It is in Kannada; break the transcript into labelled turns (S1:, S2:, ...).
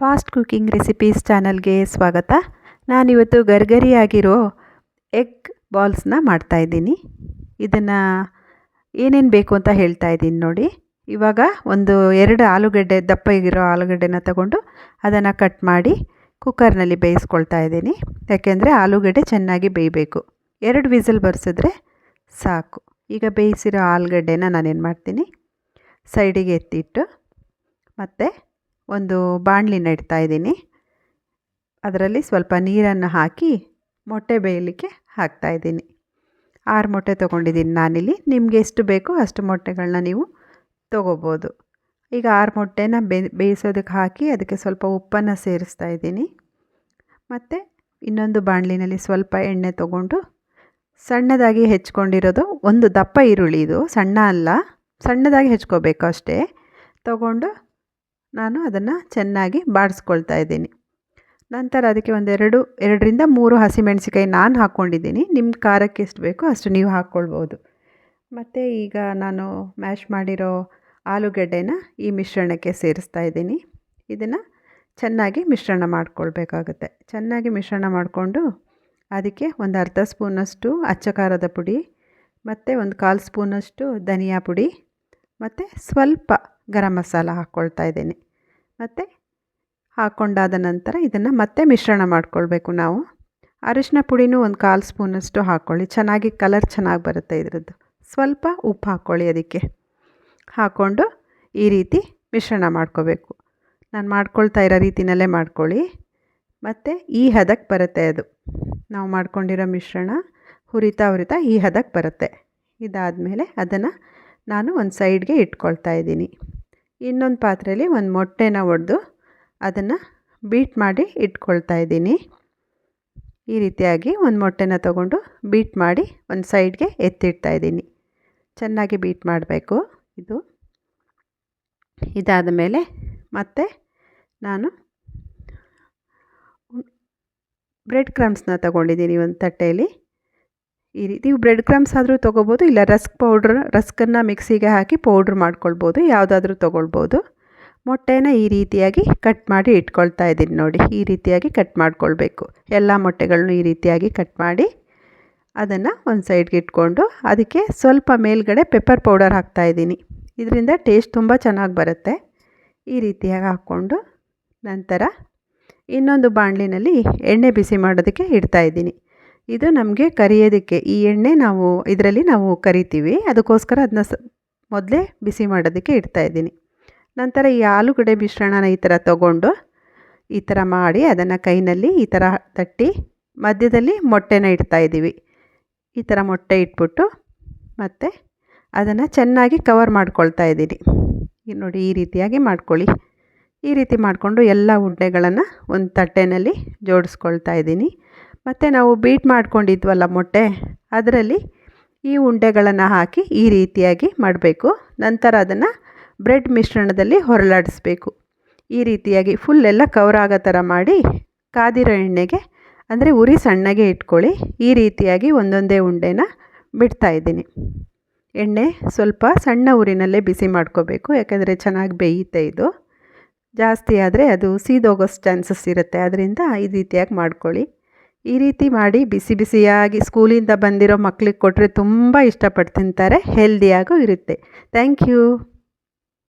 S1: ಫಾಸ್ಟ್ ಕುಕಿಂಗ್ ರೆಸಿಪೀಸ್ ಚಾನಲ್ಗೆ ಸ್ವಾಗತ. ನಾನಿವತ್ತು ಗರ್ಗರಿಯಾಗಿರೋ ಎಗ್ ಬಾಲ್ಸ್ನ ಮಾಡ್ತಾಯಿದ್ದೀನಿ ಇದನ್ನು ಏನೇನು ಬೇಕು ಅಂತ ಹೇಳ್ತಾ ಇದ್ದೀನಿ ನೋಡಿ. ಇವಾಗ ಒಂದು ಎರಡು ಆಲೂಗಡ್ಡೆ, ದಪ್ಪ ಇರೋ ಆಲೂಗಡ್ಡೆನ ತಗೊಂಡು ಅದನ್ನು ಕಟ್ ಮಾಡಿ ಕುಕ್ಕರ್ನಲ್ಲಿ ಬೇಯಿಸ್ಕೊಳ್ತಾ ಇದ್ದೀನಿ. ಯಾಕೆಂದರೆ ಆಲೂಗಡ್ಡೆ ಚೆನ್ನಾಗಿ ಬೇಯಬೇಕು. ಎರಡು ವಿಸಲ್ ಬರ್ಸಿದ್ರೆ ಸಾಕು. ಈಗ ಬೇಯಿಸಿರೋ ಆಲೂಗಡ್ಡೆನ ನಾನೇನು ಮಾಡ್ತೀನಿ? ಸೈಡಿಗೆ ಎತ್ತಿಟ್ಟು ಮತ್ತು ಒಂದು ಬಾಣಲಿನ ಇಡ್ತಾ ಇದ್ದೀನಿ. ಅದರಲ್ಲಿ ಸ್ವಲ್ಪ ನೀರನ್ನು ಹಾಕಿ ಮೊಟ್ಟೆ ಬೇಯಲಿಕ್ಕೆ ಹಾಕ್ತಾಯಿದ್ದೀನಿ ಆರು ಮೊಟ್ಟೆ ತೊಗೊಂಡಿದ್ದೀನಿ ನಾನಿಲ್ಲಿ. ನಿಮಗೆ ಎಷ್ಟು ಬೇಕೋ ಅಷ್ಟು ಮೊಟ್ಟೆಗಳನ್ನ ನೀವು ತೊಗೋಬೋದು. ಈಗ ಆರು ಮೊಟ್ಟೆನ ಬೇಯಿಸೋದಕ್ಕೆ ಹಾಕಿ ಅದಕ್ಕೆ ಸ್ವಲ್ಪ ಉಪ್ಪನ್ನು ಸೇರಿಸ್ತಾ ಇದ್ದೀನಿ. ಮತ್ತು ಇನ್ನೊಂದು ಬಾಣಲಿನಲ್ಲಿ ಸ್ವಲ್ಪ ಎಣ್ಣೆ ತೊಗೊಂಡು ಸಣ್ಣದಾಗಿ ಹೆಚ್ಕೊಂಡಿರೋದು ಒಂದು ದಪ್ಪ ಈರುಳ್ಳಿ ಇದು. ಸಣ್ಣ ಅಲ್ಲ. ಸಣ್ಣದಾಗಿ ಹೆಚ್ಕೋಬೇಕು ಅಷ್ಟೇ. ತೊಗೊಂಡು ನಾನು ಅದನ್ನು ಚೆನ್ನಾಗಿ ಬಾಡಿಸ್ಕೊಳ್ತಾ ಇದ್ದೀನಿ. ನಂತರ ಅದಕ್ಕೆ ಒಂದೆರಡು, ಎರಡರಿಂದ ಮೂರು ಹಸಿಮೆಣಸಿಕಾಯಿ ನಾನು ಹಾಕ್ಕೊಂಡಿದ್ದೀನಿ. ನಿಮ್ಮ ಖಾರಕ್ಕೆ ಎಷ್ಟು ಬೇಕೋ ಅಷ್ಟು ನೀವು ಹಾಕ್ಕೊಳ್ಬೋದು. ಮತ್ತು ಈಗ ನಾನು ಮ್ಯಾಶ್ ಮಾಡಿರೋ ಆಲೂಗಡ್ಡೆನ ಈ ಮಿಶ್ರಣಕ್ಕೆ ಸೇರಿಸ್ತಾ ಇದ್ದೀನಿ. ಇದನ್ನು ಚೆನ್ನಾಗಿ ಮಿಶ್ರಣ ಮಾಡ್ಕೊಳ್ಬೇಕಾಗುತ್ತೆ. ಚೆನ್ನಾಗಿ ಮಿಶ್ರಣ ಮಾಡಿಕೊಂಡು ಅದಕ್ಕೆ ಒಂದು ಅರ್ಧ ಸ್ಪೂನಷ್ಟು ಅಚ್ಚ ಖಾರದ ಪುಡಿ, ಮತ್ತು ಒಂದು ಕಾಲು ಸ್ಪೂನಷ್ಟು ಧನಿಯಾ ಪುಡಿ, ಮತ್ತು ಸ್ವಲ್ಪ ಗರಂ ಮಸಾಲ ಹಾಕ್ಕೊಳ್ತಾ ಇದ್ದೀನಿ. ಮತ್ತು ಹಾಕ್ಕೊಂಡಾದ ನಂತರ ಇದನ್ನು ಮತ್ತೆ ಮಿಶ್ರಣ ಮಾಡ್ಕೊಳ್ಬೇಕು ನಾವು. ಅರಿಶಿನ ಪುಡಿನೂ ಒಂದು ಕಾಲು ಸ್ಪೂನಷ್ಟು ಹಾಕ್ಕೊಳ್ಳಿ ಚೆನ್ನಾಗಿ ಕಲರ್ ಚೆನ್ನಾಗಿ ಬರುತ್ತೆ ಇದರದ್ದು. ಸ್ವಲ್ಪ ಉಪ್ಪು ಹಾಕ್ಕೊಳ್ಳಿ ಅದಕ್ಕೆ. ಹಾಕ್ಕೊಂಡು ಈ ರೀತಿ ಮಿಶ್ರಣ ಮಾಡ್ಕೋಬೇಕು. ನಾನು ಮಾಡ್ಕೊಳ್ತಾ ಇರೋ ರೀತಿಯಲ್ಲೇ ಮಾಡ್ಕೊಳ್ಳಿ. ಮತ್ತು ಈ ಹದಕ್ಕೆ ಬರುತ್ತೆ ಅದು. ನಾವು ಮಾಡ್ಕೊಂಡಿರೋ ಮಿಶ್ರಣ ಹುರಿತಾ ಹುರಿತಾ ಈ ಹದಕ್ಕೆ ಬರುತ್ತೆ. ಇದಾದಮೇಲೆ ಅದನ್ನು ನಾನು ಒಂದು ಸೈಡ್ಗೆ ಇಟ್ಕೊಳ್ತಾ ಇದ್ದೀನಿ. ಇನ್ನೊಂದು ಪಾತ್ರೆಯಲ್ಲಿ ಒಂದು ಮೊಟ್ಟೆನ ಒಡೆದು ಅದನ್ನು ಬೀಟ್ ಮಾಡಿ ಇಟ್ಕೊಳ್ತಾ ಇದ್ದೀನಿ. ಈ ರೀತಿಯಾಗಿ ಒಂದು ಮೊಟ್ಟೆನ ತಗೊಂಡು ಬೀಟ್ ಮಾಡಿ ಒಂದು ಸೈಡ್ಗೆ ಎತ್ತಿಡ್ತಾ ಇದ್ದೀನಿ. ಚೆನ್ನಾಗಿ ಬೀಟ್ ಮಾಡಬೇಕು ಇದು. ಇದಾದ ಮೇಲೆ ಮತ್ತೆ ನಾನು ಬ್ರೆಡ್ ಕ್ರಮ್ಸ್ನ ತಗೊಂಡಿದ್ದೀನಿ ಒಂದು ತಟ್ಟೆಯಲ್ಲಿ ಈ ರೀತಿ ಬ್ರೆಡ್ ಕ್ರಮ್ಸ್ ಆದರೂ ತೊಗೋಬೋದು, ಇಲ್ಲ ರಸ್ಕ್ ಪೌಡ್ರ್ ರಸ್ಕನ್ನು ಮಿಕ್ಸಿಗೆ ಹಾಕಿ ಪೌಡ್ರ್ ಮಾಡ್ಕೊಳ್ಬೋದು, ಯಾವುದಾದ್ರೂ ತೊಗೊಳ್ಬೋದು. ಮೊಟ್ಟೆನ ಈ ರೀತಿಯಾಗಿ ಕಟ್ ಮಾಡಿ ಇಟ್ಕೊಳ್ತಾ ಇದ್ದೀನಿ ನೋಡಿ, ಈ ರೀತಿಯಾಗಿ ಕಟ್ ಮಾಡ್ಕೊಳ್ಬೇಕು. ಎಲ್ಲ ಮೊಟ್ಟೆಗಳನ್ನು ಈ ರೀತಿಯಾಗಿ ಕಟ್ ಮಾಡಿ ಅದನ್ನು ಒಂದು ಸೈಡ್ಗೆ ಇಟ್ಕೊಂಡು ಅದಕ್ಕೆ ಸ್ವಲ್ಪ ಮೇಲ್ಗಡೆ ಪೆಪ್ಪರ್ ಪೌಡರ್ ಹಾಕ್ತಾ ಇದ್ದೀನಿ. ಇದರಿಂದ ಟೇಸ್ಟ್ ತುಂಬ ಚೆನ್ನಾಗಿ ಬರುತ್ತೆ. ಈ ರೀತಿಯಾಗಿ ಹಾಕ್ಕೊಂಡು ನಂತರ ಇನ್ನೊಂದು ಬಾಣಲಿನಲ್ಲಿ ಎಣ್ಣೆ ಬಿಸಿ ಮಾಡೋದಕ್ಕೆ ಇಡ್ತಾಯಿದ್ದೀನಿ ಇದು ನಮಗೆ ಕರಿಯೋದಕ್ಕೆ. ಈ ಎಣ್ಣೆ ನಾವು ಇದರಲ್ಲಿ ನಾವು ಕರಿತೀವಿ. ಅದಕ್ಕೋಸ್ಕರ ಅದನ್ನ ಸ ಮೊದಲೇ ಬಿಸಿ ಮಾಡೋದಕ್ಕೆ ಇಡ್ತಾಯಿದ್ದೀನಿ ನಂತರ ಈ ಆಲೂಗಡ್ಡೆ ಮಿಶ್ರಣನ ಈ ಥರ ತೊಗೊಂಡು ಈ ಥರ ಮಾಡಿ ಅದನ್ನು ಕೈನಲ್ಲಿ ಈ ಥರ ತಟ್ಟಿ ಮಧ್ಯದಲ್ಲಿ ಮೊಟ್ಟೆನ ಇಡ್ತಾಯಿದ್ದೀವಿ ಈ ಥರ ಮೊಟ್ಟೆ ಇಟ್ಬಿಟ್ಟು ಮತ್ತು ಅದನ್ನು ಚೆನ್ನಾಗಿ ಕವರ್ ಮಾಡ್ಕೊಳ್ತಾ ಇದ್ದೀನಿ. ನೋಡಿ ಈ ರೀತಿಯಾಗಿ ಮಾಡ್ಕೊಳ್ಳಿ. ಈ ರೀತಿ ಮಾಡಿಕೊಂಡು ಎಲ್ಲ ಉಂಡೆಗಳನ್ನು ಒಂದು ತಟ್ಟೆನಲ್ಲಿ ಜೋಡಿಸ್ಕೊಳ್ತಾ ಇದ್ದೀನಿ. ಮತ್ತು ನಾವು ಬೀಟ್ ಮಾಡ್ಕೊಂಡಿದ್ವಲ್ಲ ಮೊಟ್ಟೆ, ಅದರಲ್ಲಿ ಈ ಉಂಡೆಗಳನ್ನು ಹಾಕಿ ಈ ರೀತಿಯಾಗಿ ಮಾಡಬೇಕು. ನಂತರ ಅದನ್ನು ಬ್ರೆಡ್ ಮಿಶ್ರಣದಲ್ಲಿ ಹೊರಲಾಡಿಸ್ಬೇಕು ಈ ರೀತಿಯಾಗಿ ಫುಲ್ ಎಲ್ಲ ಕವರ್ ಆಗೋ ಥರ ಮಾಡಿ ಕಾದಿರೋ ಎಣ್ಣೆಗೆ, ಅಂದರೆ ಉರಿ ಸಣ್ಣಗೆ ಇಟ್ಕೊಳ್ಳಿ. ಈ ರೀತಿಯಾಗಿ ಒಂದೊಂದೇ ಉಂಡೆನ ಬಿಡ್ತಾ ಇದ್ದೀನಿ. ಎಣ್ಣೆ ಸ್ವಲ್ಪ ಸಣ್ಣ ಉರಿನಲ್ಲೇ ಬಿಸಿ ಮಾಡ್ಕೋಬೇಕು, ಯಾಕೆಂದರೆ ಚೆನ್ನಾಗಿ ಬೇಯುತ್ತೆ ಇದು. ಜಾಸ್ತಿ ಆದರೆ ಅದು ಸೀದೋಗೋಷ್ಟು ಚಾನ್ಸಸ್ ಇರುತ್ತೆ. ಅದರಿಂದ ಈ ರೀತಿಯಾಗಿ ಮಾಡ್ಕೊಳ್ಳಿ. ಈ ರೀತಿ ಮಾಡಿ ಬಿಸಿ ಬಿಸಿಯಾಗಿ ಸ್ಕೂಲಿಂದ ಬಂದಿರೋ ಮಕ್ಳಿಗೆ ಕೊಟ್ಟರೆ ತುಂಬ ಇಷ್ಟಪಟ್ಟು ತಿಂತಾರೆ ಹೆಲ್ದಿಯಾಗೂ ಇರುತ್ತೆ. Thank you